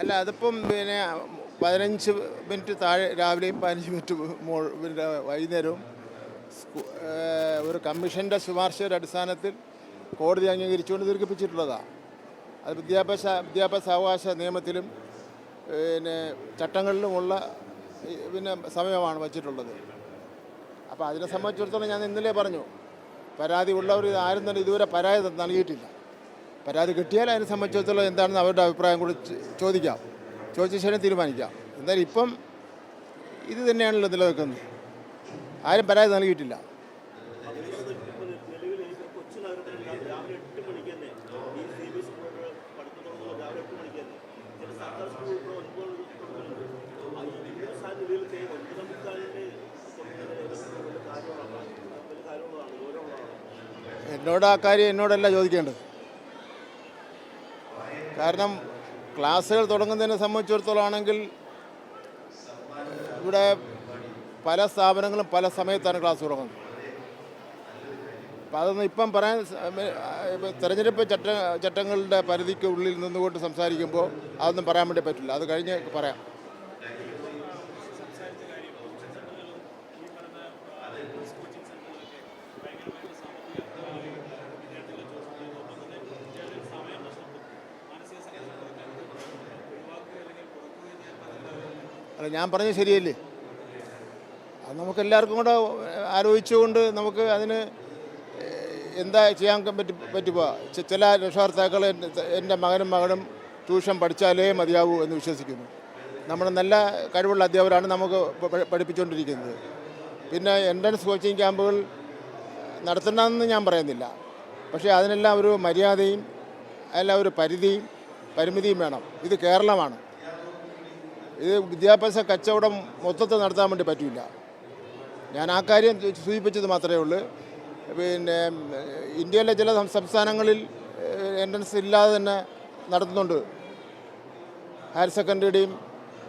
അല്ല അതിപ്പം പിന്നെ പതിനഞ്ച് മിനിറ്റ് താഴെ രാവിലെയും പതിനഞ്ച് മിനിറ്റ് മോൾ പിന്നെ വൈകുന്നേരവും ഒരു കമ്മീഷന്റെ ശുപാർശയുടെ അടിസ്ഥാനത്തിൽ കോടതി അംഗീകരിച്ചുകൊണ്ട് ദീർഘിപ്പിച്ചിട്ടുള്ളതാണ് അത് വിദ്യാഭ്യാസ വിദ്യാഭ്യാസ അവകാശ നിയമത്തിലും പിന്നെ ചട്ടങ്ങളിലുമുള്ള പിന്നെ സമയമാണ് വച്ചിട്ടുള്ളത്. അപ്പോൾ അതിനെ സംബന്ധിച്ചിടത്തോളം ഞാൻ ഇന്നലെ പറഞ്ഞു പരാതി ഉള്ളവർ ആരും തന്നെ ഇതുവരെ പരാതി നൽകിയിട്ടില്ല. പരാതി കിട്ടിയാൽ അതിനെ സംബന്ധിച്ചിടത്തോളം എന്താണെന്ന് അവരുടെ അഭിപ്രായം കൂടി ചോദിക്കാം. ചോദിച്ച ശേഷം തീരുമാനിക്കാം. എന്തായാലും ഇപ്പം ഇത് തന്നെയാണല്ലോ നിലനിൽക്കുന്നത്. ആരും പരാതി നൽകിയിട്ടില്ല. എന്നോട് ആ കാര്യം എന്നോടല്ല ചോദിക്കേണ്ടത്. കാരണം ക്ലാസ്സുകൾ തുടങ്ങുന്നതിനെ സംബന്ധിച്ചിടത്തോളം ആണെങ്കിൽ ഇവിടെ പല സ്ഥാപനങ്ങളും പല സമയത്താണ് ക്ലാസ് തുടങ്ങുന്നത്. അപ്പം അതൊന്നും ഇപ്പം പറയാൻ തെരഞ്ഞെടുപ്പ് ചട്ട ചട്ടങ്ങളുടെ പരിധിക്കുള്ളിൽ നിന്നുകൊണ്ട് സംസാരിക്കുമ്പോൾ അതൊന്നും പറയാൻ വേണ്ടി പറ്റില്ല. അത് കഴിഞ്ഞ് പറയാം. അല്ല ഞാൻ പറഞ്ഞത് ശരിയല്ലേ? അത് നമുക്ക് എല്ലാവർക്കും കൂടെ ആലോചിച്ചുകൊണ്ട് നമുക്ക് അതിന് എന്താ ചെയ്യാൻ പറ്റി പറ്റുക? ചില രക്ഷകർത്താക്കൾ എന്റെ- മകനും മകനും ട്യൂഷൻ പഠിച്ചാലേ മതിയാവൂ എന്ന് വിശ്വസിക്കുന്നു. നമ്മൾ നല്ല കഴിവുള്ള അധ്യാപകരാണ് നമുക്ക് പഠിപ്പിച്ചുകൊണ്ടിരിക്കുന്നത്. പിന്നെ എൻട്രൻസ് കോച്ചിങ് ക്യാമ്പുകൾ നടത്തണമെന്ന് ഞാൻ പറയുന്നില്ല. പക്ഷേ അതിനെല്ലാം ഒരു മര്യാദയും അതിനെല്ലാം ഒരു പരിധിയും പരിമിതിയും വേണം. ഇത് കേരളമാണ്. ഇത് വിദ്യാഭ്യാസ കച്ചവടം മൊത്തത്തിൽ നടത്താൻ വേണ്ടി പറ്റില്ല. ഞാൻ ആ കാര്യം സൂചിപ്പിച്ചത് മാത്രമേ ഉള്ളൂ. പിന്നെ ഇന്ത്യയിലെ ചില സംസ്ഥാനങ്ങളിൽ എൻട്രൻസ് ഇല്ലാതെ തന്നെ നടത്തുന്നുണ്ട്. ഹയർ സെക്കൻഡറിയുടെയും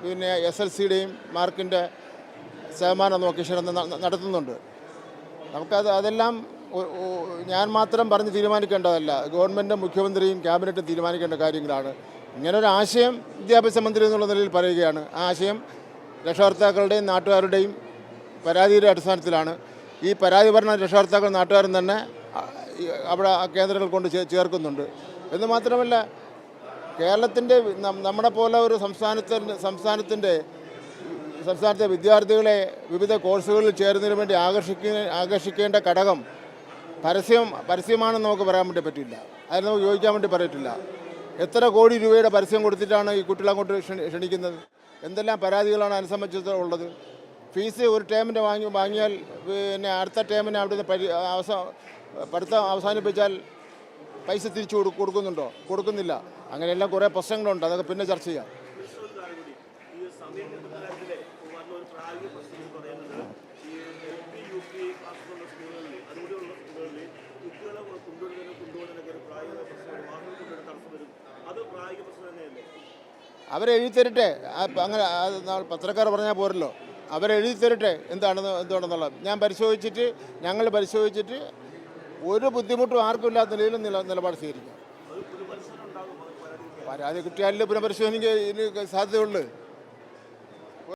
പിന്നെ എസ് എൽ സിയുടെയും മാർക്കിന്റെ ശതമാനം നോക്കി ശരം നടത്തുന്നുണ്ട്. നമുക്കത് അതെല്ലാം ഞാൻ മാത്രം പറഞ്ഞ് തീരുമാനിക്കേണ്ടതല്ല. ഗവൺമെന്റും മുഖ്യമന്ത്രിയും ക്യാബിനറ്റും തീരുമാനിക്കേണ്ട കാര്യങ്ങളാണ്. ഇങ്ങനൊരു ആശയം വിദ്യാഭ്യാസ മന്ത്രി എന്നുള്ള നിലയിൽ പറയുകയാണ്. ആ ആശയം രക്ഷകർത്താക്കളുടെയും നാട്ടുകാരുടെയും പരാതിയുടെ അടിസ്ഥാനത്തിലാണ്. ഈ പരാതി പറഞ്ഞ രക്ഷകർത്താക്കൾ നാട്ടുകാരും തന്നെ അവിടെ കേന്ദ്രങ്ങൾ കൊണ്ട് ചേർക്കുന്നുണ്ട്. എന്ന് മാത്രമല്ല കേരളത്തിന്റെ നമ്മുടെ പോലെ ഒരു സംസ്ഥാനത്തിന്റെ സംസ്ഥാനത്തിന്റെ സംസ്ഥാനത്തെ വിദ്യാർത്ഥികളെ വിവിധ കോഴ്സുകളിൽ ചേരുന്നതിന് വേണ്ടി ആകർഷിക്കുന്ന ആകർഷിക്കേണ്ട ഘടകം പരസ്യം പരസ്യമാണെന്ന് നമുക്ക് പറയാൻ വേണ്ടി പറ്റില്ല. അതിന് നമുക്ക് യോജിക്കാൻ വേണ്ടി പറയത്തില്ല. എത്ര കോടി രൂപയുടെ പരസ്യം കൊടുത്തിട്ടാണ് ഈ കുട്ടികളെ കൊണ്ട് ക്ഷണി- ക്ഷണിക്കുന്നത്? എന്തെല്ലാം പരാതികളാണ് അതിനെ ഉള്ളത്? ഫീസ് ഒരു ടേമിന്റെ വാങ്ങി വാങ്ങിയാൽ പിന്നെ അടുത്ത ടേമിന് അവിടുന്ന് പരി അവസാന പഠിത്തം അവസാനിപ്പിച്ചാൽ പൈസ തിരിച്ചു കൊടു കൊടുക്കുന്നുണ്ടോ? കൊടുക്കുന്നില്ല. അങ്ങനെയെല്ലാം കുറേ പ്രശ്നങ്ങളുണ്ട്. അതൊക്കെ പിന്നെ ചർച്ച ചെയ്യാം. ഈ എൽ പി യു അതുകൂടെയുള്ള സ്കൂളുകളിൽ കുട്ടികളെ കൊണ്ടുവരുന്നതിനും അവരെഴുതി തരട്ടെ അങ്ങനെ പത്രക്കാർ പറഞ്ഞാൽ പോരല്ലോ. അവരെഴുതി തരട്ടെ എന്താണെന്ന് എന്തുകൊണ്ടെന്നുള്ളത് ഞാൻ പരിശോധിച്ചിട്ട് ഞങ്ങൾ പരിശോധിച്ചിട്ട് ഒരു ബുദ്ധിമുട്ടും ആർക്കും ഇല്ലാത്ത നിലയിൽ നില നിലപാട് സ്വീകരിക്കാം. പരാതി കിട്ടിയാലേ പുനഃപരിശോധനയ്ക്ക് സാധ്യതയുള്ളൂ.